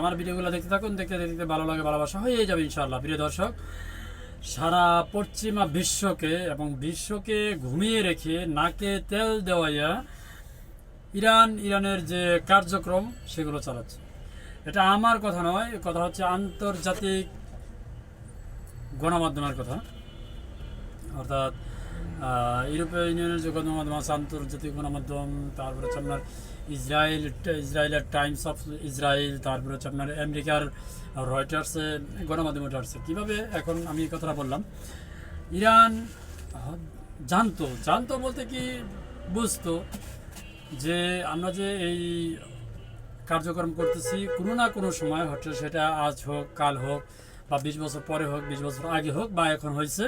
আমার ভিডিওগুলো দেখতে থাকুন, দেখতে দেখতে ভালো লাগে, ভালোবাসা হয়ে যাবে ইনশাআল্লাহ। প্রিয় দর্শক, সারা পশ্চিমা বিশ্বকে এবং বিশ্বকে ঘুমিয়ে রেখে নাকে তেল দেওয়াইয়া ইরান, ইরানের যে কার্যক্রম, সেগুলো চালাচ্ছে। এটা আমার কথা নয় কথা হচ্ছে আন্তর্জাতিক গণমাধ্যমের কথা। অর্থাৎ ইউরোপীয় ইউনিয়নের যে আন্তর্জাতিক গণমাধ্যম তারপরে হচ্ছে আপনার ইসরায়েল, ইসরায়েলের টাইমস অফ ইসরায়েল, তারপরে হচ্ছে আপনার আমেরিকার রয়টার্সে, গণমাধ্যম রয়টার্সে। কীভাবে এখন আমি এই কথাটা বললাম, ইরান জানতো জানতো বলতে কি বুঝতো যে আমরা যে এই কার্যক্রম করতেছি, কোনো না কোনো সময় হয়তো সেটা আজ হোক, কাল হোক, বা বিশ বছর পরে হোক, বিশ বছর আগে হোক, বা এখন হয়েছে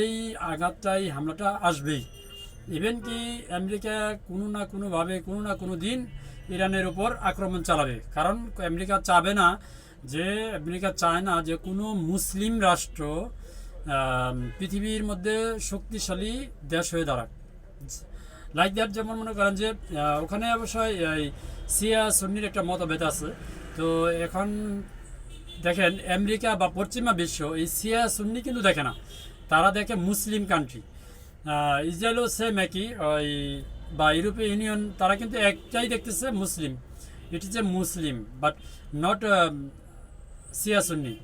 এই আঘাতটাই, হামলাটা আসবেই। ইভেন কি আমেরিকা কোনো না কোনোভাবে, কোনো না কোনো দিন ইরানের উপর আক্রমণ চালাবে। কারণ আমেরিকা চাবে না যে, আমেরিকা চায় না যে কোনো মুসলিম রাষ্ট্র পৃথিবীর মধ্যে শক্তিশালী দেশ হয়ে দাঁড়াক। লাইক দ্যাট যেমন মনে করেন যে ওখানে অবশ্যই এই সিয়া সুন্নির একটা মতভেদ আছে। তো এখন দেখেন, আমেরিকা বা পশ্চিমা বিশ্ব এই সিয়া সুন্নি কিন্তু দেখে না। তারা দেখে মুসলিম কান্ট্রি ইসরায়েলও সেম একই, ওই, বা ইউরোপীয় ইউনিয়ন, তারা কিন্তু একটাই দেখতেছে মুসলিম। It is a Muslim but not Shia Sunni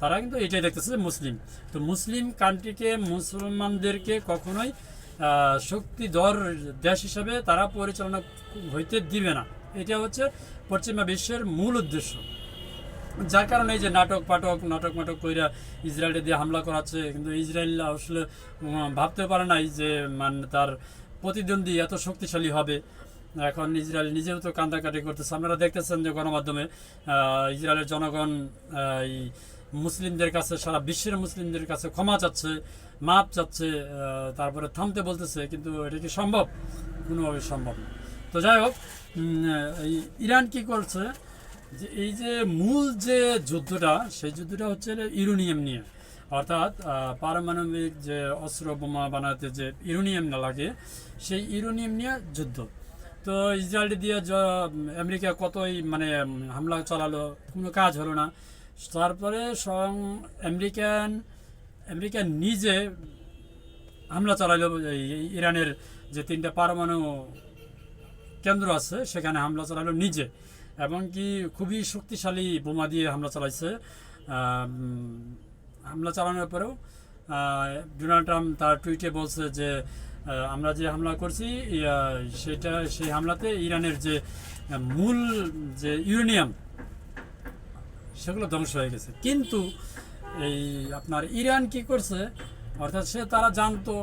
তারা কিন্তু এটাই দেখতেছে মুসলিম। তো মুসলিম কান্ট্রিকে মুসলমানদেরকে কখনোই শক্তিধর দেশ হিসাবে তারা পরিচালনা হইতে দিবে না। এটা হচ্ছে পশ্চিমা বিশ্বের মূল উদ্দেশ্য। যার কারণে এই যে নাটক পাটক নাটক, মাটক কইরা ইসরায়েলে দিয়ে হামলা করাচ্ছে, কিন্তু ইসরায়েল আসলে ভাবতে পারে নাই যে মানে তার প্রতিদ্বন্দ্বী এত শক্তিশালী হবে। এখন ইসরায়েল নিজেও তো কান্দাকাটি করতেছে। আপনারা দেখতেছেন যে গণমাধ্যমে ইসরায়েলের জনগণ এই মুসলিমদের কাছে, সারা বিশ্বের মুসলিমদের কাছে ক্ষমা চাচ্ছে, মাপ চাচ্ছে তারপরে থামতে বলতেছে, কিন্তু এটা কি সম্ভব? কোনোভাবে সম্ভব তো যাই হোক ইরান কি করছে? যে এই যে মূল যে যুদ্ধটা, সেই যুদ্ধটা হচ্ছে ইউরেনিয়াম নিয়ে। অর্থাৎ পারমাণবিক যে অস্ত্র বোমা বানাতে যে ইউরেনিয়াম না লাগে, সেই ইউরেনিয়াম নিয়ে যুদ্ধ। তো ইসরায়েল দিয়ে আমেরিকা কতই মানে হামলা চালালো, কোনো কাজ হলো না। তারপরে স্বয়ং আমেরিকান, আমেরিকা নিজে হামলা চালালো ইরানের যে তিনটা পারমাণু কেন্দ্র আছে, সেখানে হামলা চালালো নিজে। এবং কি খুবই শক্তিশালী বোমা দিয়ে হামলা চালাইছে। হামলা চালানোর পরেও ডোনাল্ড ট্রাম্প তার টুইটে বলছে যে আমরা যে হামলা করছি সেটা, সেই হামলাতে ইরানের যে মূল যে ইউরেনিয়াম, সেগুলো ধ্বংস হয়ে গেছে। কিন্তু এই আপনার ইরান কি করছে, অর্থাৎ সে তারা জানতো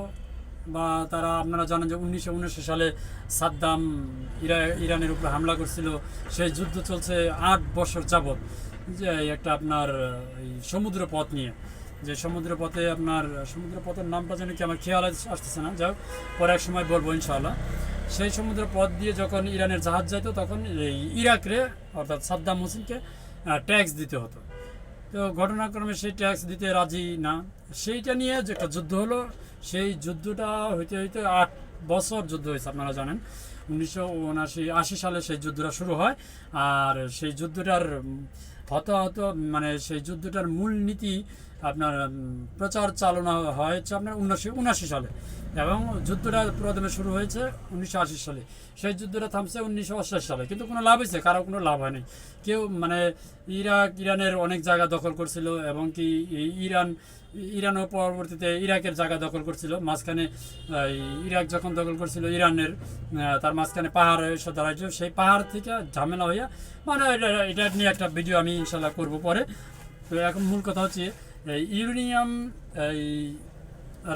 বা তারা আপনারা জানেন যে উনিশশো সালে সাদ্দাম ইরা, ইরানের উপরে হামলা করছিল। সেই যুদ্ধ চলছে আট বছর যাবৎ। যে একটা আপনার, এই সমুদ্র পথ নিয়ে। যে সমুদ্র পথে আপনার সমুদ্র পথের নামটা যেন কি আমার খেয়াল আস- আসতেছে না। যাক পরে এক সময় বলব ইনশাআল্লাহ। সেই সমুদ্র পথ দিয়ে যখন ইরানের জাহাজ যাইতো, তখন এই ইরাকরে, অর্থাৎ সাদ্দাম হোসেনকে ট্যাক্স দিতে হতো। তো ঘটনাক্রমে সেই ট্যাক্স দিতে রাজি না। সেইটা নিয়ে যে একটা যুদ্ধ হলো, সেই যুদ্ধটা হইতে হইতে আট বছর যুদ্ধ হয়েছে, আপনারা জানেন। উনিশশো আশি সালে সেই যুদ্ধটা শুরু হয়, আর সেই যুদ্ধটার হতাহত মানে সেই যুদ্ধটার মূল নীতি আপনার প্রচার চালনা হয়েছে আপনার উনিশশো উনআশি সালে। এবং যুদ্ধটা প্রথমে শুরু হয়েছে উনিশশো আশি সালে। সেই যুদ্ধটা থামছে উনিশশো অষ্টাশি সালে। কিন্তু কোনো লাভ হয়েছে? কারও কোনো লাভ হয়নি। কেউ মানে ইরাক, ইরানের অনেক জায়গা দখল করছিল এবং কি ইরান, ইরানও পরবর্তীতে ইরাকের জায়গা দখল করছিল। মাঝখানে ইরাক যখন দখল করছিল ইরানের তার মাঝখানে পাহাড় এসে দাঁড়াইছিল সেই পাহাড় থেকে ঝামেলা হইয়া মানে এটা এটা নিয়ে একটা ভিডিও আমি ইনশাল্লাহ করব পরে। তো এখন মূল কথা হচ্ছে ইউরেনিয়াম, এই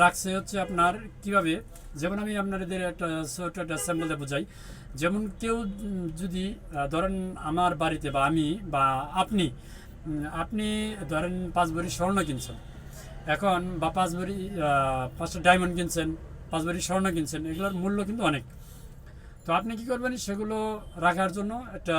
রাখছে হচ্ছে আপনার কীভাবে? যেমন আমি আপনাদের একটা ছোট একটা স্যাম্পল বোঝাই। যেমন কেউ যদি ধরেন আমার বাড়িতে বা আমি বা আপনি আপনি ধরেন পাঁচ ভরি স্বর্ণ কিনছেন। এখন বা পাঁচ ভরি পাঁচটা ডায়মন্ড কিনছেন, পাঁচ ভরি স্বর্ণ কিনছেন, এগুলোর মূল্য কিন্তু অনেক। তো আপনি কি করবেন? সেগুলো রাখার জন্য একটা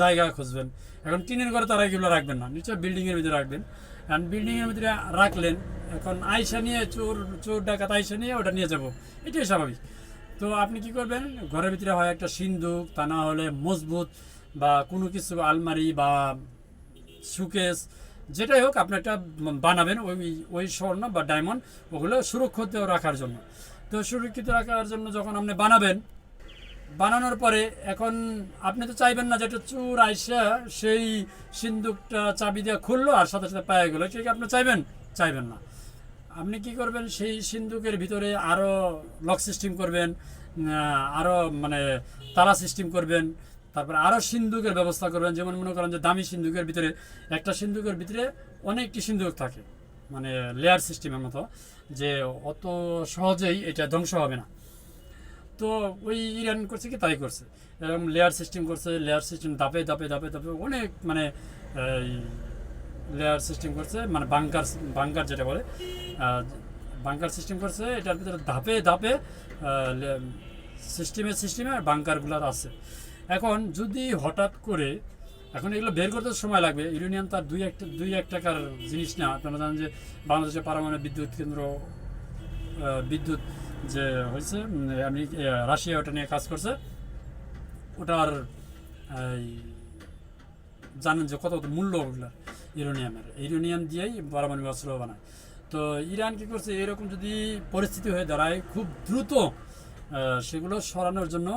জায়গা খুঁজবেন। এখন টিনের ঘরে তারা এগুলো রাখবেন না, নিশ্চয় বিল্ডিংয়ের ভিতরে রাখবেন। কারণ বিল্ডিংয়ের ভিতরে রাখলেন, এখন আইসা নিয়ে চোর চোর ডাকাত আইসা নিয়ে ওটা নিয়ে যাব। এটাই স্বাভাবিক। তো আপনি কি করবেন, ঘরের ভিতরে হয় একটা সিন্দুক, তা না হলে মজবুত বা কোনো কিছু, আলমারি বা সুকেস, যেটাই হোক আপনি একটা বানাবেন, ওই ওই স্বর্ণ বা ডায়মন্ড, ওগুলো সুরক্ষিত রাখার জন্য। তো সুরক্ষিত রাখার জন্য যখন আপনি বানাবেন বানানোর পরে এখন আপনি তো চাইবেন না যে একটা চুর আইসা সেই সিন্দুকটা চাবি দিয়ে খুললো আর সাথে সাথে পায়ে গেলো। ঠিক আপনি চাইবেন? চাইবেন না। আপনি কি করবেন? সেই সিন্দুকের ভিতরে আরও লক সিস্টেম করবেন আরও মানে তালা সিস্টেম করবেন, তারপরে আরও সিন্দুকের ব্যবস্থা করবেন। যেমন মনে করেন যে দামি সিন্দুকের ভিতরে একটা সিন্দুকের ভিতরে অনেকটি সিন্দুক থাকে মানে লেয়ার সিস্টেমের মতো, যে অত সহজেই এটা ধ্বংস হবে না। তো ওই ইরান করছে কি, তাই করছে। এরকম লেয়ার সিস্টেম করছে লেয়ার সিস্টেম ধাপে ধাপে ধাপে ধাপে অনেক মানে লেয়ার সিস্টেম করছে মানে বাংকার বাংকার যেটা বলে বাংকার সিস্টেম করছে, এটার ভিতরে ধাপে ধাপে সিস্টেমে সিস্টেমে বাংকারগুলো আছে। এখন যদি হঠাৎ করে, এখন এগুলো বের করতে সময় লাগবে, ইউরেনিয়াম তার দুই একটা, দুই এক টাকার জিনিস না, আপনারা জানেন যে বাংলাদেশের পারমাণবিক বিদ্যুৎ কেন্দ্র বিদ্যুৎ যে হয়েছে আমি রাশিয়া ওটা নিয়ে কাজ করছে। ওটার জানেন যে কত মূল্য ওগুলো, ইউরেনিয়ামের। ইউরেনিয়াম দিয়েই পারমাণবিক অস্ত্র বানায়। তো ইরান কি করছে, এরকম যদি পরিস্থিতি হয়ে দাঁড়ায়, খুব দ্রুত সেগুলো সরানোর জন্য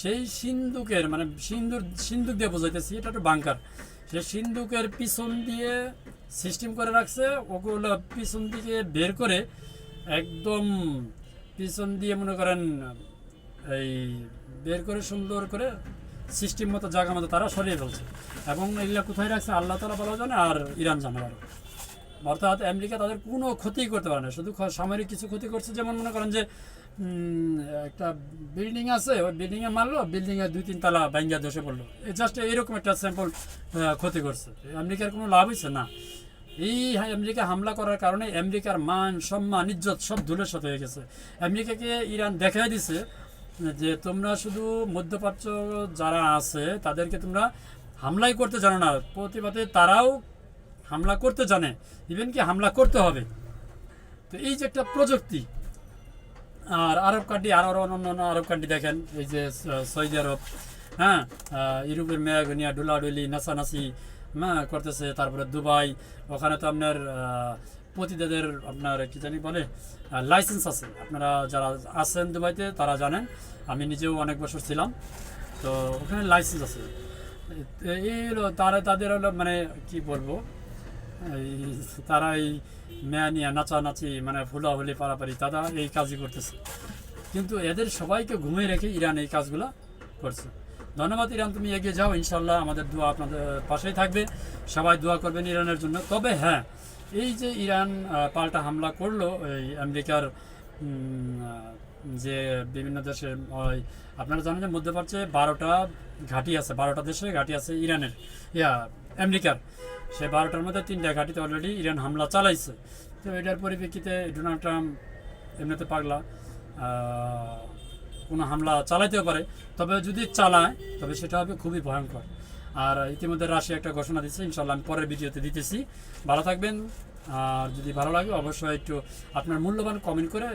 সেই সিন্ধুকের মানে সিন্দুর সিন্দুক দিয়ে বোঝাইতেছি, এটা একটা বাংকার। সেই সিন্দুকের পিছন দিয়ে সিস্টেম করে রাখছে, ওগুলো পিছন দিকে বের করে একদম পিছন দিয়ে মনে করেন, এই বের করে সুন্দর করে সিস্টেম মতো জায়গা মতো তারা সরিয়ে ফেলছে। এবং এগুলো কোথায় রাখছে? আল্লাহ তালা ভালো জানে আর ইরান জানে ভালো। অর্থাৎ আমেরিকা তাদের কোনো ক্ষতি করতে পারে না। শুধু সামরিক কিছু ক্ষতি করছে যেমন মনে করেন যে একটা বিল্ডিং আছে, ওই বিল্ডিংয়ে মারলো বিল্ডিংয়ে দুই তিন তালা ব্যাঙ্গা ধসে পড়ল। জাস্ট এইরকম একটা স্যাম্পল ক্ষতি করছে। আমেরিকার কোনো লাভ হয়েছে না। এই হা- আমেরিকা হামলা করার কারণে আমেরিকার মান, সম্মান, ইজ্জত সব ধুলের সাথে হয়ে গেছে। আমেরিকাকে ইরান দেখাই দিছে যে তোমরা শুধু মধ্যপ্রাচ্য যারা আছে, তাদেরকে তোমরা হামলাই করতে জানো না। প্রতিবাদে তারাও হামলা করতে জানে। ইভেন কি হামলা করতে হবে। তো এই যে একটা প্রযুক্তি, আর আরব কান্ট্রি আরও আরও অন্য আরব কান্ট্রি দেখেন, এই যে সৌদি আরব হ্যাঁ ইউরোপের মেয়াগুনিয়া ডুলাডুলি, নাচানাচি হ্যাঁ করতেছে। তারপরে দুবাই, ওখানে তো আপনার পতিতাদের আপনার কি জানি বলে লাইসেন্স আছে। আপনারা যারা আছেন দুবাইতে, তারা জানেন। আমি নিজেও অনেক বছর ছিলাম। তো ওখানে লাইসেন্স আছে। এই হলো তারা, তাদের হলো মানে কি বলব, এই তারা এই মেয়া নিয়ে, নাচানাচি মানে ফুলাহুলি পারাপারি, তারা এই কাজই করতেছে। কিন্তু এদের সবাইকে ঘুমিয়ে রেখে ইরান এই কাজগুলো করছে। ধন্যবাদ ইরান, তুমি এগিয়ে যাও, ইনশাল্লাহ আমাদের দোয়া আপনাদের পাশেই থাকবে। সবাই দোয়া করবেন ইরানের জন্য। তবে হ্যাঁ এই যে ইরান পাল্টা হামলা করল, এই আমেরিকার যে বিভিন্ন দেশে, ওই আপনারা জানেন যে মধ্যপ্রাচ্যে বারোটা ঘাঁটি আছে, বারোটা দেশে ঘাঁটি আছে ইরানের, ইয়া, আমেরিকার। সে বারোটার মধ্যে তিনটা ঘাঁটিতে অলরেডি ইরান হামলা চালাইছে। তো এটার পরিপ্রেক্ষিতে ডোনাল্ড ট্রাম্প এমনিতে পাগলা। কোনো হামলা চালাইতেও পারে, তবে যদি চালায়, তবে সেটা হবে খুবই ভয়ঙ্কর। আর ইতিমধ্যে রাশিয়া একটা ঘোষণা দিচ্ছে ইনশাল্লাহ আমি পরের ভিডিওতে দিতেছি। ভালো থাকবেন, আর যদি ভালো লাগে অবশ্যই একটু আপনার মূল্যবান কমেন্ট করে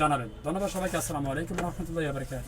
জানাবেন। ধন্যবাদ সবাইকে, আসসালামু আলাইকুম রহমতুল্লাহ বারকাত